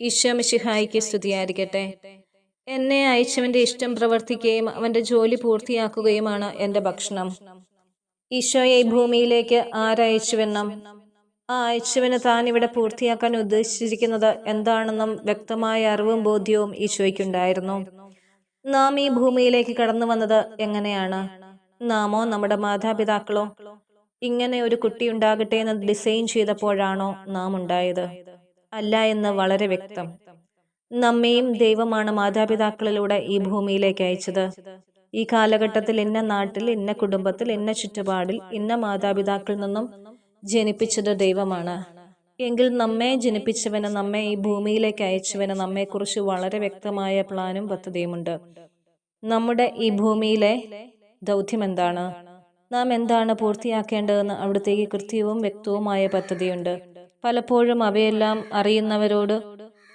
ഈശോ മിശിഹായിക്ക് സ്തുതിയായിരിക്കട്ടെ. എന്നെ അയച്ചവന്റെ ഇഷ്ടം പ്രവർത്തിക്കുകയും അവന്റെ ജോലി പൂർത്തിയാക്കുകയുമാണ് എന്റെ ഭക്ഷണം. ഈശോയെ ഈ ഭൂമിയിലേക്ക് ആരയച്ചുവെന്നും ആ അയച്ചവന് താൻ ഇവിടെ പൂർത്തിയാക്കാൻ ഉദ്ദേശിച്ചിരിക്കുന്നത് എന്താണെന്നും വ്യക്തമായ അറിവും ബോധ്യവും ഈശോയ്ക്കുണ്ടായിരുന്നു. നാം ഈ ഭൂമിയിലേക്ക് കടന്നു വന്നത് എങ്ങനെയാണ്? നാമോ നമ്മുടെ മാതാപിതാക്കളോ? ഇങ്ങനെ ഒരു കുട്ടി ഉണ്ടാകട്ടെ എന്ന് ഡിസൈൻ ചെയ്തപ്പോഴാണോ നാം ഉണ്ടായത്? അല്ല എന്ന് വളരെ വ്യക്തം. നമ്മയും ദൈവമാണ് മാതാപിതാക്കളിലൂടെ ഈ ഭൂമിയിലേക്ക് അയച്ചത്. ഈ കാലഘട്ടത്തിൽ ഇന്ന നാട്ടിൽ ഇന്ന കുടുംബത്തിൽ ഇന്ന ചുറ്റുപാടിൽ ഇന്ന മാതാപിതാക്കളിൽ നിന്നും ജനിപ്പിച്ചത് ദൈവമാണ്. എങ്കിൽ നമ്മെ ജനിപ്പിച്ചവന് നമ്മെ ഈ ഭൂമിയിലേക്ക് അയച്ചവന് നമ്മെക്കുറിച്ച് വളരെ വ്യക്തമായ പ്ലാനും പദ്ധതിയുമുണ്ട്. നമ്മുടെ ഈ ഭൂമിയിലെ ദൗത്യം എന്താണ്? നാം എന്താണ് പൂർത്തിയാക്കേണ്ടതെന്ന് അവിടത്തേക്ക് കൃത്യവും വ്യക്തവുമായ പദ്ധതിയുണ്ട്. പലപ്പോഴും അവയെല്ലാം അറിയുന്നവരോട്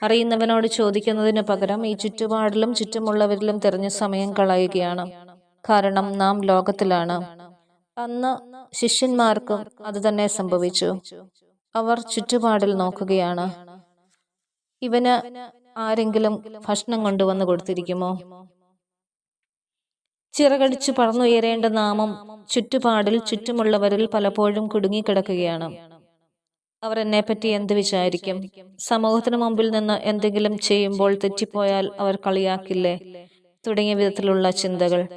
അറിയുന്നവനോട് ചോദിക്കുന്നതിന് പകരം ഈ ചുറ്റുപാടിലും ചുറ്റുമുള്ളവരിലും തിരഞ്ഞു സമയം കളയുകയാണ്. കാരണം നാം ലോകത്തിലാണ്. അന്ന് ശിഷ്യന്മാർക്കും അത് തന്നെ സംഭവിച്ചു. അവർ ചുറ്റുപാടിൽ നോക്കുകയാണ്. ഇവന് ആരെങ്കിലും ഭക്ഷണം കൊണ്ടുവന്ന് കൊടുത്തിരിക്കുമോ? ചിറകടിച്ചു പറന്നുയരേണ്ട നാമം ചുറ്റുപാടിൽ ചുറ്റുമുള്ളവരിൽ പലപ്പോഴും കുടുങ്ങിക്കിടക്കുകയാണ്. അവർ എന്നെപ്പറ്റി എന്ത് വിചാരിക്കും? സമൂഹത്തിന് മുമ്പിൽ നിന്ന് എന്തെങ്കിലും ചെയ്യുമ്പോൾ തെറ്റിപ്പോയാൽ അവർ കളിയാക്കില്ലേ? തുടങ്ങിയ വിധത്തിലുള്ള ചിന്തകൾ.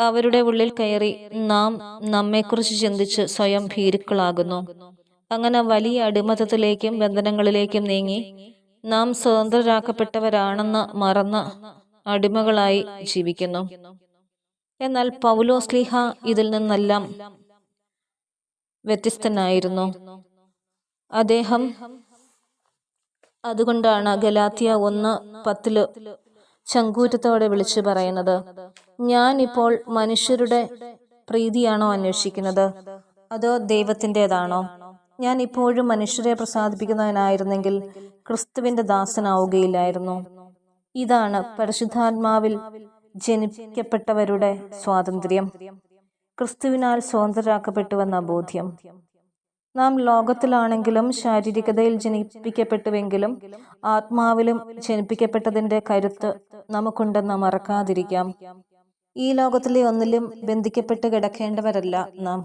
അവരുടെ ഉള്ളിൽ കയറി നാം നമ്മെക്കുറിച്ച് ചിന്തിച്ച് സ്വയം ഭീരുക്കളാകുന്നു. അങ്ങനെ വലിയ അടിമത്തത്തിലേക്കും ബന്ധനങ്ങളിലേക്കും നീങ്ങി നാം സ്വതന്ത്രരാക്കപ്പെട്ടവരാണെന്ന് മറന്ന് അടിമകളായി ജീവിക്കുന്നു. എന്നാൽ പൗലോസ്ലിഹ ഇതിൽ നിന്നെല്ലാം വ്യത്യസ്തനായിരുന്നു. അദ്ദേഹം അതുകൊണ്ടാണ് ഗലാത്തിയ ഒന്ന് പത്തിൽ ചങ്കൂറ്റത്തോടെ വിളിച്ചു പറയുന്നത്. ഞാൻ ഇപ്പോൾ മനുഷ്യരുടെ പ്രീതിയാണോ അന്വേഷിക്കുന്നത്? അതോ ദൈവത്തിന്റെതാണോ? ഞാൻ ഇപ്പോഴും മനുഷ്യരെ പ്രസാദിപ്പിക്കുന്നവനായിരുന്നെങ്കിൽ ക്രിസ്തുവിന്റെ ദാസനാവുകയില്ലായിരുന്നു. ഇതാണ് പരിശുദ്ധാത്മാവിൽ ജനിപ്പിക്കപ്പെട്ടവരുടെ സ്വാതന്ത്ര്യം. ക്രിസ്തുവിനാൽ സ്വതന്ത്രരാക്കപ്പെട്ടുവെന്ന ബോധ്യം. നാം ലോകത്തിലാണെങ്കിലും ശാരീരികതയിൽ ജനിപ്പിക്കപ്പെട്ടുവെങ്കിലും ആത്മാവിലും ജനിപ്പിക്കപ്പെട്ടതിന്റെ കരുത്ത് നമുക്കുണ്ടെന്ന് മറക്കാതിരിക്കാം. ഈ ലോകത്തിലെ ഒന്നിലും ബന്ധിക്കപ്പെട്ട് കിടക്കേണ്ടവരല്ല നാം.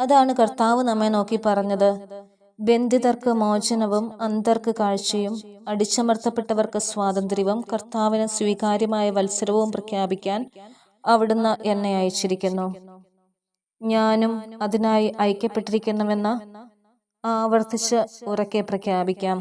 അതാണ് കർത്താവ് നമ്മെ നോക്കി പറഞ്ഞത്. ബന്ധിതർക്ക് മോചനവും അന്തർക്ക് കാഴ്ചയും അടിച്ചമർത്തപ്പെട്ടവർക്ക് സ്വാതന്ത്ര്യവും കർത്താവിന് സ്വീകാര്യമായ വത്സരവും പ്രഖ്യാപിക്കാൻ അവിടുന്ന് എന്നെ അയച്ചിരിക്കുന്നു. ഞാനും അതിനായി ഐക്യപ്പെട്ടിരിക്കുന്നുവെന്ന് ആവർത്തിച്ച് ഉറക്കെ പ്രഖ്യാപിക്കാം.